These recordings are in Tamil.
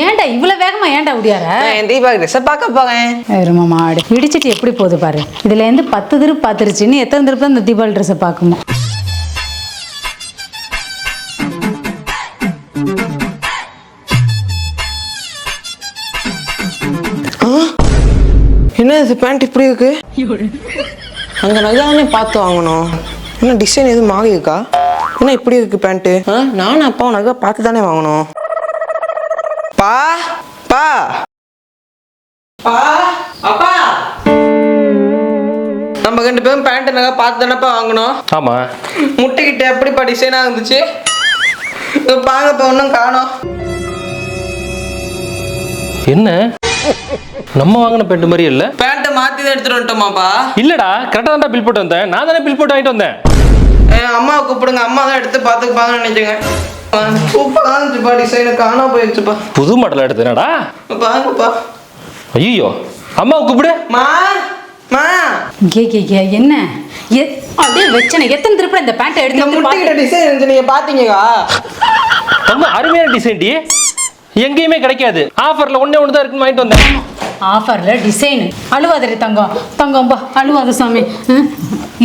ஏன்டா இவ்வளவு வேகமா ஏன்டா உடியார நான் என் தீபா ட்ரெஸ்ஸை பார்க்க போகிறேன் எரும மாடு இடிச்சிட்டு எப்படி போகுது பாரு. இதுல இருந்து பத்து திருப்பு பார்த்துருச்சு இன்னும் எத்தனை திருப்பு இந்த தீபாவளி ட்ரெஸ்ஸை பார்க்குமா என்ன இது பேண்ட் இப்படி இருக்கு? அங்கே நகையானே பார்த்து வாங்கணும். என்ன டிசைன் எதுவும் மாறி இருக்கா என்ன இப்படி இருக்கு பேண்ட்டு ஆ நானும் அப்பாவும் நகை பார்த்து தானே வாங்கணும். பா பா பா அப்பா நம்ம ரெண்டு பேரும் பேண்ட் நகை பார்த்து தானேப்பா வாங்கணும். ஆமா. முட்டைக்கிட்ட எப்படிப்பா டிசைனாக இருந்துச்சு இது பாருங்கப்பா ஒன்றும் காணோம். என்ன? நம்ம வாங்கின பெண்ட் மாதிரி இல்ல? பேண்ட்டை மாற்றி தான் எடுத்துட்டு வந்துட்டோமாப்பா. இல்லடா கரெக்டா தான் பில் போட்டு வந்தேன். நான் தானே பில் போட்டு வாங்கிட்டு வந்தேன். அம்மாவை கூப்பிடுங்க. அம்மா தான் எடுத்து பார்த்துப்பாங்கன்னு நினைச்சுங்க. சூப்பராக இருந்துச்சுப்பா டிசைனு காணாம போயிடுச்சுப்பா புது மாடல் எடுத்தேனடா பாருங்கப்பா. ஐயோ அம்மாவை கூப்பிடு. மா மா. கே கே கே என்ன? அப்படியே வச்சனே எத்தனை திருப்பு இந்த இந்த எடுத்து முட்டைக்கிட்ட டிசைன் இருந்துச்சு நீங்க பாத்தீங்களா ரொம்ப அருமையான டிசைன் டி. எங்கேயுமே கிடைக்காது. ஆஃபர்ல ஒண்ணே ஒன்று தான் இருக்குன்னு வாங்கிட்டு வந்தேன். ஆஃபர்ல டிசைன் அழுவாதரி தங்கம். தங்கம் பா அழுவாத சாமி.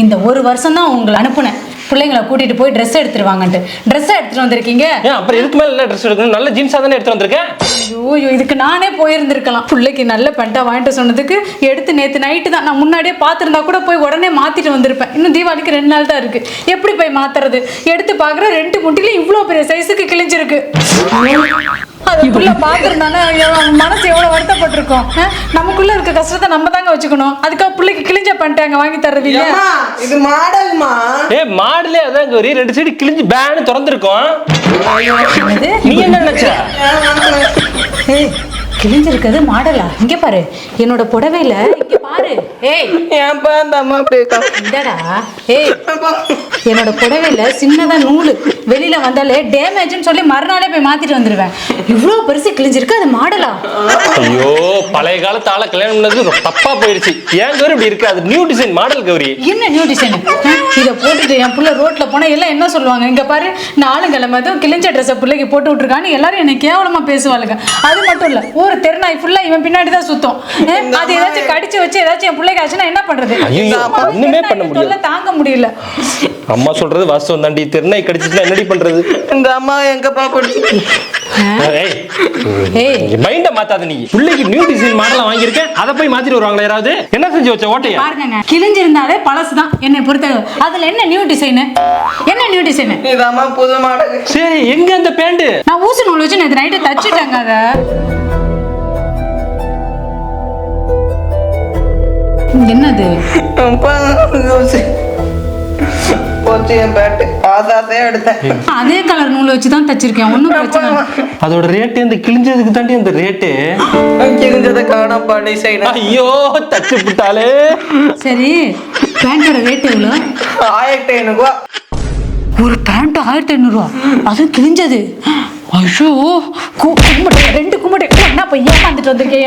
இந்த ஒரு வருஷம் தான் உங்களை அனுப்புனேன். பிள்ளைங்களை கூட்டிட்டு போய் ட்ரெஸ் எடுத்துருவாங்கன்ட்டு. ட்ரெஸ் எடுத்துட்டு வந்திருக்கீங்க? ஏன் அப்புறம் எதுக்கு மேல என்ன ட்ரெஸ் எடுக்கணும்? நல்ல ஜீன்ஸா தானே எடுத்து வந்திருக்கேன் ஐயோ இதுக்கு நானே போயிருந்திருக்கலாம். பிள்ளைக்கு நல்ல பெண்டா வாங்கிட்டு சொன்னதுக்கு எடுத்து நேத்து நைட்டு தான். நான் முன்னாடியே பார்த்துருந்தா கூட போய் உடனே மாத்திட்டு வந்திருப்பேன். இன்னும் தீபாவளிக்கு ரெண்டு நாள் தான் இருக்கு. எப்படி போய் மாத்துறது? எடுத்து பார்க்குற ரெண்டு முட்டில இவ்வளோ பெரிய சைஸுக்கு கிழிஞ்சிருக்கு. அதுக்குள்ள பார்த்துருந்தானே மனசு எவ்வளோ வருத்தப்பட்டிருக்கோம்? நமக்குள்ள இருக்க கஷ்டத்தை நம்ம தாங்க வச்சுக்கணும். அதுக்காக பிள்ளைக்கு கிழிஞ்ச பண்ணிட்டு அங்கே வாங்கி ஏம்மா இது மாடல்மா? ஏ மாடலே அதான் கௌரி ரெண்டு சைடு கிழிஞ்சு பேனு திறந்திருக்கும்? நீ என்ன நினைச்ச? ஏய், கிழிஞ்சிருக்கிறது மாடலா? இங்க பாரு என்னோட புடவையில இங்க பாரு. ஏய் இருக்கா? இந்தடா. ஏய். என்னோட புடவையில சின்னதா நூலு. வெளியில வந்தாலே டேமேஜ்னு சொல்லி மறுநாளே போய் மாத்திட்டு வந்துருவேன். இவ்வளவு பெருசு கிழிஞ்சிருக்கு அது மாடலா? ஐயோ பழைய காலத்து ஆளை கல்யாணம் பண்ணது தப்பா போயிருச்சு. ஏன் கௌரி இப்படி இருக்கு? அது நியூ டிசைன் மாடல் கௌரி. என்ன நியூ டிசைன் இதை போட்டுட்டு என் புள்ள ரோட்ல போனா எல்லாம் என்ன சொல்லுவாங்க? இங்க பாரு நாளுங்கிழமை அதுவும் கிழிஞ்ச ட்ரெஸ்ஸை பிள்ளைக்கு போட்டு விட்டுருக்கான்னு எல்லாரும் என்னை கேவலமா பேசுவாளுங்க. அது மட்டும் இல்ல ஒரு தெருநாய் ஃபுல்லா இவன் பின்னாடி தான் சுத்தம். அது ஏதாச்சும் கடிச்சு வச்சு ஏதாச்சும் என் பிள்ளைக்கு ஆச்சுன்னா என்ன பண்றது? ஒண்ணுமே பண்ண தாங்க முடியல. அம்மா சொல்றது வாஸ்தவம் தாண்டி. திருநாய் கடிச்சிச்சுன்னா என்னடி பண்றது? இந்த அம்மா ஏய் ஏய் மைண்ட மாத்தாத நீ. பிள்ளைக்கு நியூ டிசைன் மாடலா வாங்கியிருக்கேன். அதை போய் மாத்திட்டு வருவாங்களா யாராவது? என்ன செஞ்சு வச்ச ஓட்டையா? பாருங்க கிழிஞ்சிருந்தாலே பழசுதான். என்னை பொறுத்த அதுல என்ன நியூ டிசைனு என்ன நியூ டிசைனு இது அம்மா புது மாடல் சரி எங்க அந்த பேண்ட் நான் ஊசி நூல் வச்சு நேற்று நைட்டு தச்சுட்டேங்க அதை. என்னது. போச்சு என் பேட்டு ஆசாசையா எடுத்தேன். அதே கலர் நூல் வச்சு தான் தச்சிருக்கேன் ஒன்றும் பிரச்சனை இல்லை. அதோட ரேட்டு இந்த கிழிஞ்சதுக்கு தாண்டி அந்த ரேட்டு கிழிஞ்சதை காணப்பா டிசைன் ஐயோ தச்சு விட்டாலே சரி பேண்டோட ரேட் எவ்வளோ ஆயிரத்தி ஐநூறுபா ஒரு பேண்ட் ஆயிரத்தி ஐநூறுரூவா அதுவும் கிழிஞ்சது. ஐயோ கு- கும்பிடு ரெண்டு கும்பிடு என்ன போய் ஏமாந்துட்டு வந்திருக்கேன்.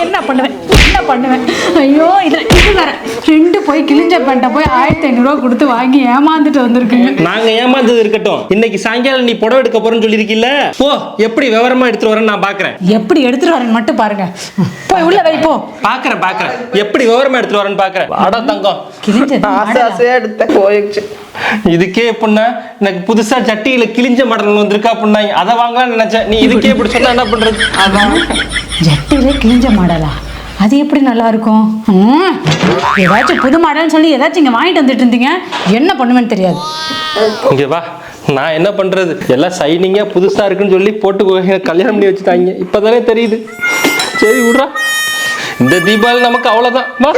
என்ன- பண்ணுவேன்? என்ன பண்ணுவேன்? ஐயோ இது இது வேற. ரெண்டு போய் கிழிஞ்ச பேண்ட்டை போய் ஆயிரத்தி ஐநூறுரூவா கொடுத்து வாங்கி ஏமாந்துட்டு வந்திருக்குங்க நாங்க ஏமாந்தது இருக்கட்டும். இன்னைக்கு சாயங்காலம் நீ புடவை எடுக்க போறேன்னு சொல்லியிருக்கீல்ல? போ எப்படி விவரமா எடுத்துட்டு வரேன்னு நான் பாக்குறேன். எப்படி எடுத்துட்டு வரேன்னு மட்டும் பாருங்க. போய் உள்ள வை போ. பாக்குறேன் பாக்குறேன். எப்படி விவரமா எடுத்துட்டு வரேன்னு பாக்குறேன். அட தங்கம். கிழிஞ்சது ஆசை ஆசையா எடுத்தேன் போயிடுச்சு. இதுக்கே எப்படின்னா எனக்கு புதுசா சட்டியில கிழிஞ்ச மாடல் வந்திருக்கா அப்படின்னாங்க அதை வாங்கலாம்னு நினைச்சேன். நீ இதுக்கே இப்படி சொன்னா என்ன பண்றது? அதான். ஜட்டியில கிழிஞ்ச மாடலா? அது எப்படி நல்லா இருக்கும் ம், ஏதாச்சும் புது மாடல்னு சொல்லி ஏதாச்சும் இங்க வாங்கிட்டு வந்துட்டு இருந்தீங்க? என்ன பண்ணுவேன்னு தெரியாது. இங்க வா. நான் என்ன பண்றது? எல்லாம் சைனிங்கா புதுசா இருக்குன்னு சொல்லி போட்டு கோ- கல்யாணம் பண்ணி வச்சுட்டாங்க. இப்பதானே தெரியுது. சரி விட்றா. இந்த தீபாவளி நமக்கு அவ்வளவுதான். வா.